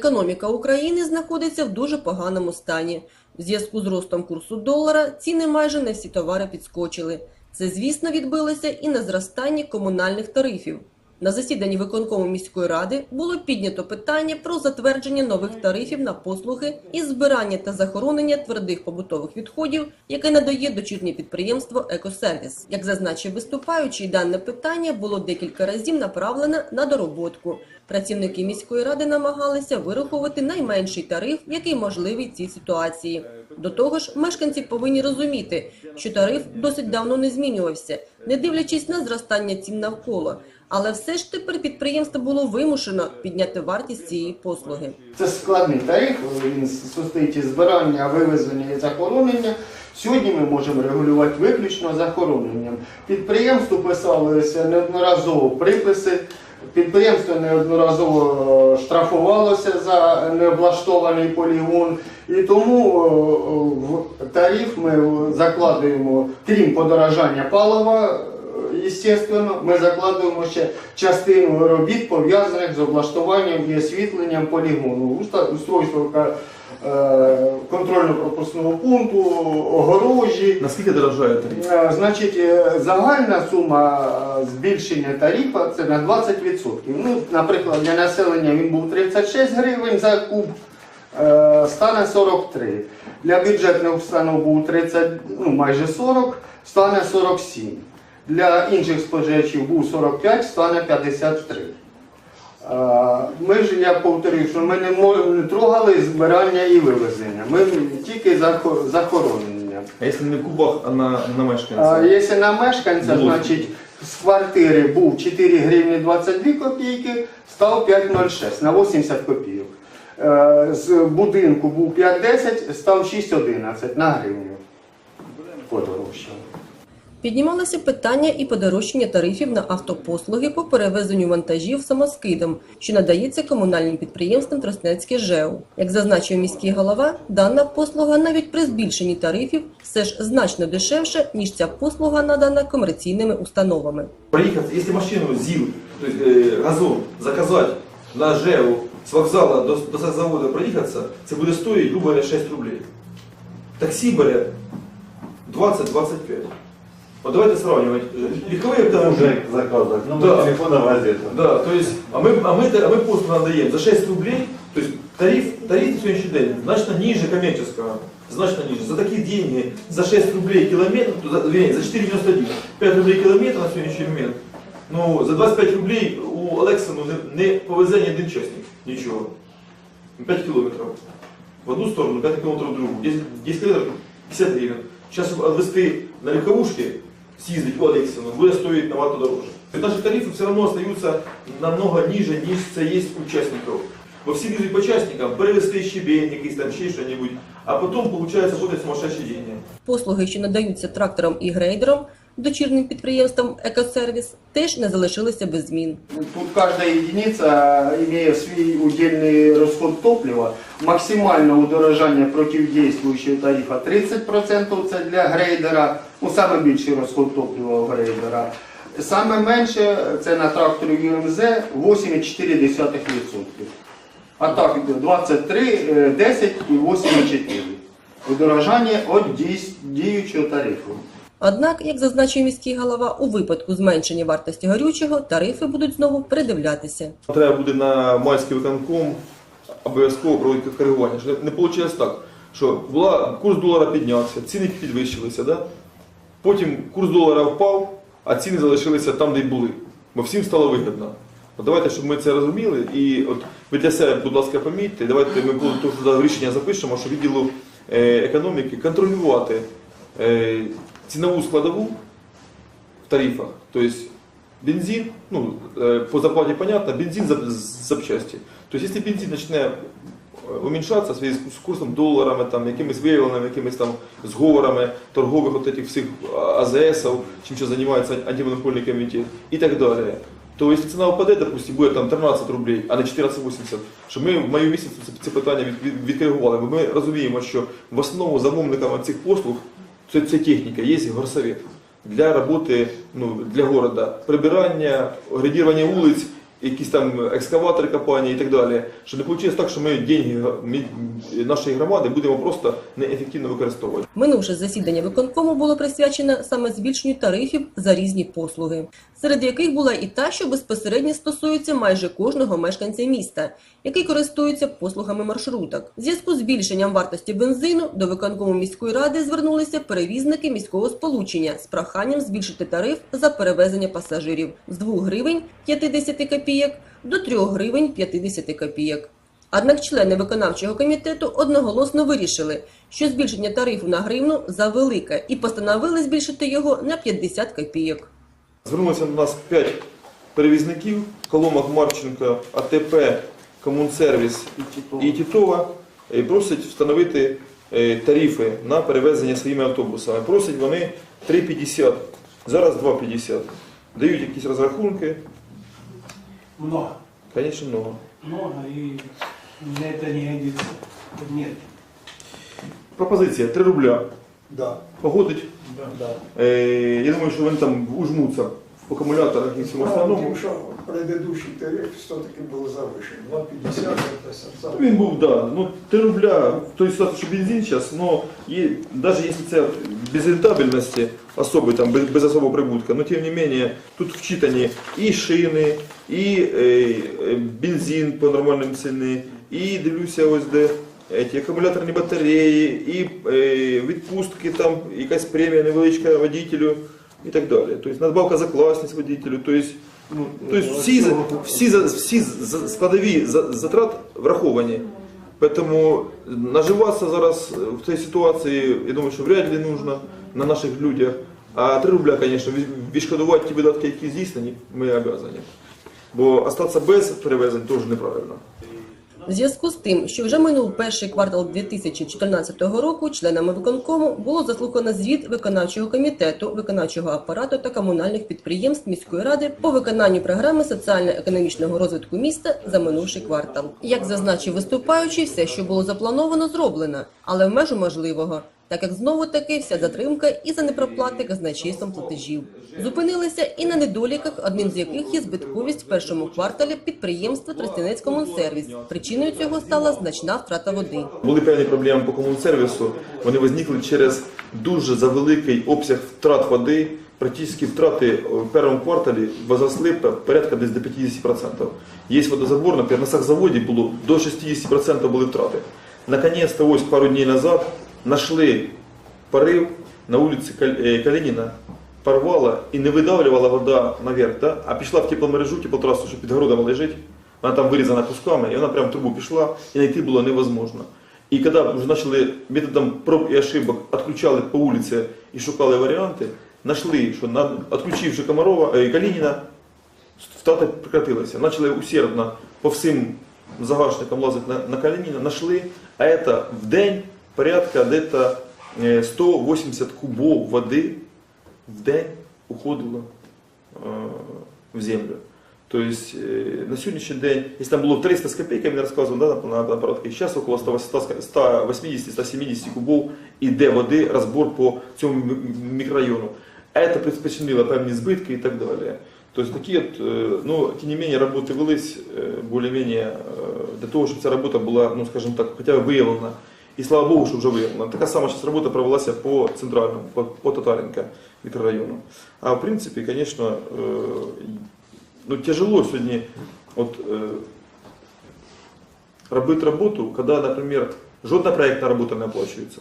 Економіка України знаходиться в дуже поганому стані. В зв'язку з ростом курсу долара ціни майже на всі товари підскочили. Це, звісно, відбилося і на зростанні комунальних тарифів. На засіданні виконкому міської ради було піднято питання про затвердження нових тарифів на послуги із збирання та захоронення твердих побутових відходів, яке надає дочірнє підприємство Екосервіс. Як зазначив виступаючий, дане питання було декілька разів направлене на дороботку. Працівники міської ради намагалися вирахувати найменший тариф, який можливий в цій ситуації. До того ж, мешканці повинні розуміти, що тариф досить давно не змінювався, не дивлячись на зростання цін навколо. Але все ж тепер підприємство було вимушено підняти вартість цієї послуги. Це складний тариф, він состоїть із збирання, вивезення і захоронення. Сьогодні ми можемо регулювати виключно захороненням. Підприємству писалися неодноразово приписи. Підприємство неодноразово штрафувалося за необлаштований полігон. І тому о, о, в тариф ми закладуємо, крім подорожання палива, Естественно, ми закладуємо ще частину робіт, пов'язаних з облаштуванням і освітленням полігону, устройство е, контрольно-пропускного пункту, огорожі. Наскільки дорожає тариф? Е, Значить, е, загальна сума збільшення тарифа це на 20%. Ну, наприклад, для населення він був 36 гривень за куб, стане 43. Для бюджетних установ був 30, ну, майже 40, стане 47. Для інших споживачів був 45, стане 53. Е, Ми ж, я повторюю, що ми не, трогали збирання і вивезення. Ми тільки захоронення. А якщо не в кубах, а на, на А мешканця? якщо на мешканця, значить з квартири був 4 гривні 22 копійки, став 5,06 на 80 копійок. Е, З будинку був 5,10, став 6,11 на гривню. Подорожчав. Піднімалося питання і подорожчання тарифів на автопослуги по перевезенню вантажів самоскидом, що надається комунальним підприємствам Троснецьке ЖЕУ. Як зазначив міський голова, дана послуга навіть при збільшенні тарифів все ж значно дешевша, ніж ця послуга надана комерційними установами. Проехать, если машину ЗИЛ, то есть э, газон, заказать на ЖЭУ с вокзала до, до завода проехаться, це буде стоїть, грубо 6 рублей. Таксі бере 20-25. Вот давайте сравнивать. Легковые автомобили. Уже заказывать, номер Да. телефона газета. Да, то есть, а мы, а мы, а мы послугу надаем за 6 рублей, то есть тариф, тариф на сегодняшний день значно ниже коммерческого, значно ниже. За такие деньги, за 6 рублей километр, за, вернее, за 4,91, 5 рублей километр на сегодняшний момент, ну, за 25 рублей у Олекса ну, не, не повезе ні один чесник, нічого. 5 километров. В одну сторону, 5 километров в другую. 10, 10 километров 50 гривен. Сейчас отвезти на легковушке, съездить в Алексину, будет стоить набагато дороже. Наши тарифы все равно остаются намного ниже, ніж це є у участників. Бо всі їздять по учасникам, перевести щебень, якийсь там ще що-нибудь, а потім, виходить, ходять сумасшедші деньги. Послуги, що надаються тракторам і грейдерам, дочірнім підприємствам Екосервіс, теж не залишилися без змін. Тут каждая единица имеет свой удельный расход топлива. Максимальное удорожание против действующего тарифа 30% це для грейдера, ну саме більший розход топлива грейдера. Саме менше це на тракторі ЮМЗ 8,4%. А так 23, е, 10 і 8,4. Удорожання від діючого тарифу. Однак, як зазначив міський голова, у випадку зменшення вартості горючого тарифи будуть знову передивлятися. Треба буде на майський виконком обов'язково проводити коригування. Не вийшло так, що була, курс долара піднявся, ціни підвищилися, да? Потім курс долара впав, а ціни залишилися там, де й були. Бо всім стало вигідно. От давайте, щоб ми це розуміли, і от ви для себе, будь ласка, помітьте, давайте ми будемо рішення запишемо, що відділу е, економіки контролювати е, цінову складову в тарифах. Тобто бензин, ну, э, по зарплате понятно, бензин за, запчасти. То есть если бензин э, уменьшаться в связи с курсом долларами, там, якимись виявленими, якимись там зговорами торгових от этих всіх АЗСів, чим ще займається антимонопольний комітет і так далі. То якщо ціна впаде, допустим, буде там 13 рублей, а не 14,80, що ми в маю місяці це, питання від, від, відкоригували. Бо ми розуміємо, що в основу замовниками цих послуг це, це техніка, є горсовет для роботи ну, для города. Прибирання, градірування вулиць якісь там екскаватори компанії і так далі. Щоб не вийшло так, що ми деньги нашої громади будемо просто неефективно використовувати. Минувше засідання виконкому було присвячене саме збільшенню тарифів за різні послуги, серед яких була і та, що безпосередньо стосується майже кожного мешканця міста, який користується послугами маршруток. В зв'язку з збільшенням вартості бензину до виконкому міської ради звернулися перевізники міського сполучення з проханням збільшити тариф за перевезення пасажирів з 2 гривень 50 копійок до 3 гривень 50 копійок. Однак члени виконавчого комітету одноголосно вирішили, що збільшення тарифу на гривну завелике і постановили збільшити його на 50 копійок. Звернулося до нас 5 перевізників: Коломак, Марченко, АТП, Комунсервіс і Тітова. І просять встановити е, тарифи на перевезення своїми автобусами. Просять вони 3,50, зараз 2,50. Дають якісь розрахунки, Много. Конечно, много. Много и мне это не годится. Нет. Пропозиція 3 рубля. Да. Погодить. Да. Е, я думаю, що вони там ужмуться і всьому в остальному. що предыдущий тариф все-таки був завищений. 2,50 це сам. Він був, да, ну 3 рубля той ситуації, що бензин зараз, но і, навіть якщо це без рентабельності, особи, там, без, без особого прибутка, но тим не менее, тут вчитані і шини, і е, е, бензин по нормальним ціні, і дивлюся ось де ці акумуляторні батареї, і е, відпустки, там якась премія невеличка водителю і так далі. Тобто надбавка за класність водителю. Тобто, Ну, Тобто всі, за- всі, всі складові затрат враховані. Тому наживатися зараз в цій ситуації, я думаю, що вряд ли нужно на наших людях. А 3 рубля, звісно, від- відшкодувати ті видатки, які здійснені, ми обязані. Бо остатися без перевезень теж неправильно. В зв'язку з тим, що вже минув перший квартал 2014 року, членами виконкому було заслухано звіт виконавчого комітету, виконавчого апарату та комунальних підприємств міської ради по виконанню програми соціально-економічного розвитку міста за минувший квартал. Як зазначив виступаючий, все, що було заплановано, зроблено, але в межу можливого. Так як знову таки вся затримка і за непроплати казначейством платежів зупинилися і на недоліках, одним з яких є збитковість в першому кварталі підприємства Тростянець Комунсервіс. Причиною цього стала значна втрата води. Були певні проблеми по комунсервісу. Вони виникли через дуже завеликий обсяг втрат води. Практично втрати в першому кварталі возросли порядка десь до 50%. Є водозабор, на сахзаводі було до 60% були втрати. Наконец-то, ось пару днів назад нашли порив на вулиці Кал- е, Калініна, порвала і не видавлювала вода наверх, да? а пішла в тепломережу, теплотрасу, що під городом лежить. Вона там вирізана кусками, і вона прямо в трубу пішла, і знайти було невозможно. І коли вже почали методом проб і ошибок відключали по вулиці і шукали варіанти, знайшли, що відключивши Комарова, е, Калініна, втрати прекратилися. Почали усердно по всім загашникам лазити на, на Калініна, знайшли, а це в день порядка где-то е, 180 кубов води в день уходило е, в землю. Тобто е, на сьогоднішній день, якщо там було 300 з копійками, я розказував да, на, на апаратки, зараз около 180-170 кубов іде води, розбор по цьому м- мікрорайону. А це причинило певні збитки і так далі. Тобто такі от, е, ну, тим не менее, роботи велись е, більш-менш е, для того, щоб ця робота була, ну, скажімо так, хоча б виявлена. І слава Богу, що вже виявлена. Така сама зараз робота провелася по центральному, по, по Татаренка мікрорайону. А в принципі, звісно, е, ну, тяжело сьогодні от, е, робити роботу, коли, наприклад, жодна проєктна робота не оплачується.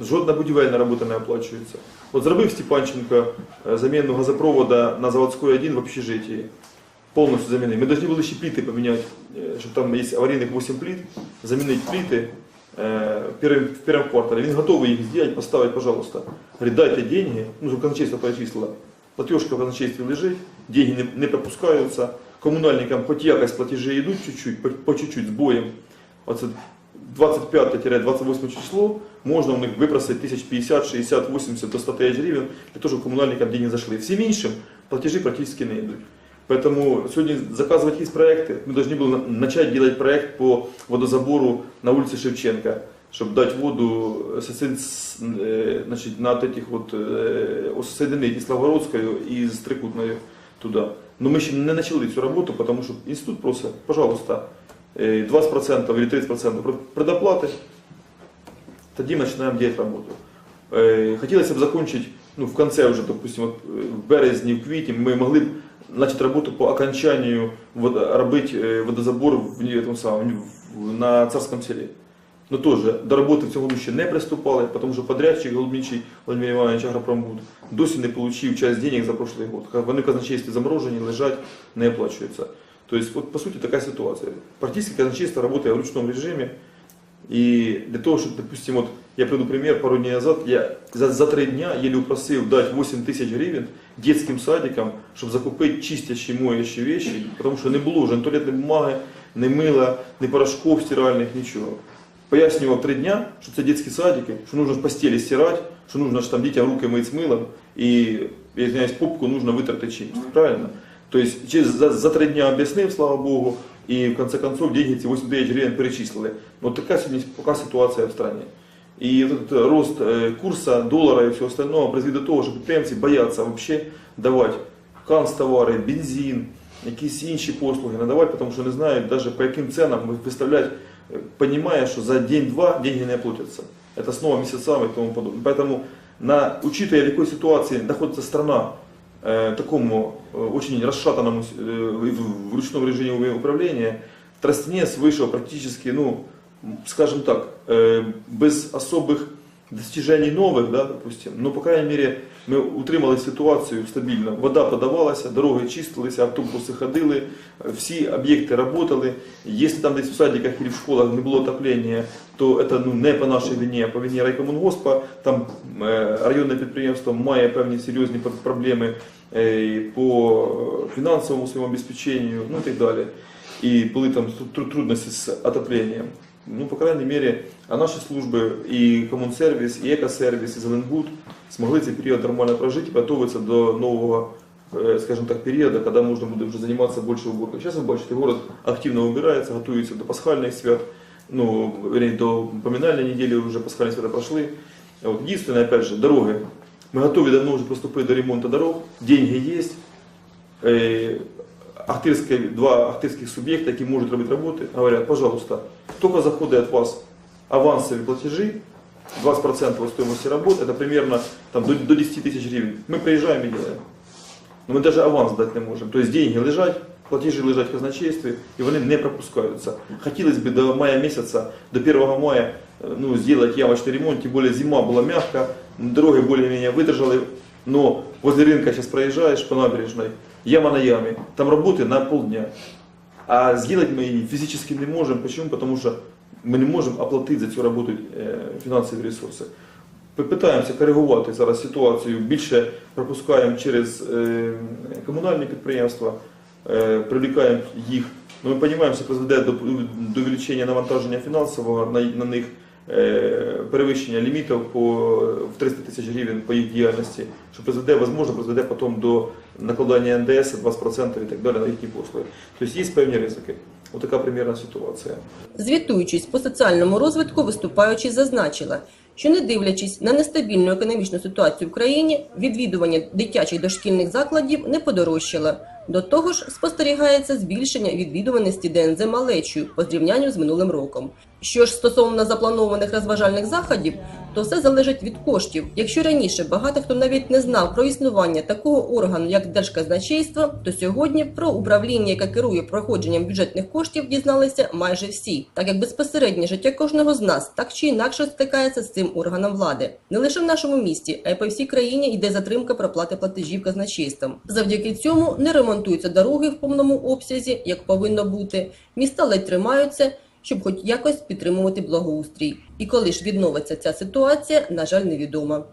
Жодна будівельна робота не оплачується. От зробив Степанченко е, заміну газопровода на заводській 1 в общежитии. Повністю замінив. Ми повинні були ще пліти поміняти, щоб там є аварійних 8 плит, замінити пліти першому- в першому кварталі. Він готовий їх зробити, поставити, пожалуйста. Говорить, дайте деньги, ну, казначейство перечислило. Платежка в казначействі лежить, деньги не, не пропускаються, комунальникам хоч якось платежі йдуть чуть-чуть, по, по чуть-чуть, з боєм. Оце 25-28 число можна у них випросити 1050, 60, 80 до 100 тисяч гривень для того, щоб комунальникам деньги зайшли. Всім іншим платежі практично не йдуть. Поэтому сегодня заказывать есть проекты. Мы должны были на- начать делать проект по водозабору на улице Шевченко, чтобы дать воду сосед- с- э, значит, на вот этих вот, э, соединить и Славгородскую, и с Трикутной туда. Но мы еще не начали всю работу, потому что институт просит, пожалуйста, э, 20% или 30% пр- предоплаты, тоді начинаем делать работу. Е, Хотілося б закончить, ну, в конце уже, допустим, от, е, в березні, в квітні, ми могли б начать работу по окончанию вод, робити е, водозабор в, ні- этом самом, в- на Царском селі. Но тоже до роботи в цьому году ще не приступали, тому що подрядчик Голубничий Владимир Іванович Агропромбуд досі не отримав часть денег за прошлый год. Вони в казначействі заморожені, лежать, не оплачуються. Тобто, от, по суті, така ситуація. Практично казначейство працює в ручному режимі, И для того, чтобы, допустим, вот я приведу пример, пару дней назад я за, за три дня еле упросил дать 8 тысяч гривен детским садикам, чтобы закупить чистящие, моющие вещи, потому что не было уже ни туалетной бумаги, ни мыла, ни порошков стиральных, ничего. Пояснював три дня, що це дитячі садики, що нужно ж постелі стирати, що нужно ж там дітям руки мити з милом, і, я извиняюсь, попку нужно витерти чимось. Правильно? Тобто через, за, за три дня об'яснив, слава Богу, і в конце концов деньги ці 8 тисяч гривень перечислили. Вот така сьогодні пока ситуація в стране. І вот этот рост э, курса доллара и всего остального призвів до того, що підприємці бояться вообще давати канцтовари, бензин, якісь інші послуги надавати, тому що не знають навіть по яким ценам виставляти, э, понимая, что за день-два деньги не оплатятся. Это снова месяцами и тому подобное. Поэтому, на, учитывая, в какой ситуации находится страна, э, такому э, очень расшатанному э, в, в ручном режиме управления, Тростенец вышел практически, ну, скажем так, э, без особых достижений новых, да, допустим, но, по крайней мере, ми утримали ситуацію стабільно. Вода подавалася, дороги чистилися, автобуси ходили, всі об'єкти працювали. Якщо там десь в садиках чи в школах не було отоплення, то це ну, не по нашій вині, а по вині райкомунгоспа. Там е, районне підприємство має певні серйозні пр- проблеми е, по фінансовому своєму обеспеченню, ну і так далі. І були там тру- трудності з отопленням. Ну, по крайней мере, а наші служби, і комунсервіс, і екосервіс, і Зеленбуд смогли цей період нормально прожити і готуватися до нового, э, скажем так, периода, когда можно будет уже заниматься больше уборкой. Сейчас вы бачите, город активно убирается, готовится до пасхальных свят, ну, вернее, до поминальной недели уже пасхальные свята прошли. Вот. Единственное, опять же, дороги. Мы готовы давно уже приступить до ремонта дорог, деньги есть, Э, Ахтирське, два ахтирських суб'єкти, які можуть робити роботи, говорять, пожалуйста, тільки заходить від вас авансові платежі, 20% от стоимости работ, это примерно там, до, до 10 тысяч гривен. Мы приезжаем и делаем. Но мы даже аванс дать не можем. То есть деньги лежать, платежі лежать в казначействі, і вони не пропускаються. Хотілося б до мая місяця, до 1 мая, э, ну, сделать ямочный ремонт, тем более зима была мягкая, дороги более-менее выдержали, но возле рынка сейчас проезжаешь по набережной, яма на яме, там работы на полдня. А сделать мы її физически не можем. Почему? Потому что ми не можемо оплатити за цю роботу е, фінансові ресурси. Ми Питаємося коригувати зараз ситуацію, більше пропускаємо через е, комунальні підприємства, е, привлікаємо їх. Ну, Ми розуміємо, що призведе до, до увеличення навантаження фінансового на, на них, е, перевищення лімітів по, в 300 тисяч гривень по їх діяльності, що призведе, можливо, призведе потім до накладання НДС 20% і так далі на їхні послуги. Тобто є певні ризики. Ось така примірна ситуація. Звітуючись по соціальному розвитку, виступаючи зазначила, що не дивлячись на нестабільну економічну ситуацію в країні, відвідування дитячих дошкільних закладів не подорожчало. До того ж, спостерігається збільшення відвідуваності ДНЗ малечою по зрівнянню з минулим роком. Що ж стосовно запланованих розважальних заходів, то все залежить від коштів. Якщо раніше багато хто навіть не знав про існування такого органу, як Держказначейство, то сьогодні про управління, яке керує проходженням бюджетних коштів, дізналися майже всі, так як безпосереднє життя кожного з нас так чи інакше стикається з цим органом влади. Не лише в нашому місті, а й по всій країні йде затримка проплати платежів казначейством. Завдяки цьому не ремонтуються дороги в повному обсязі, як повинно бути. Міста ледь тримаються щоб хоч якось підтримувати благоустрій. І коли ж відновиться ця ситуація, на жаль, невідомо.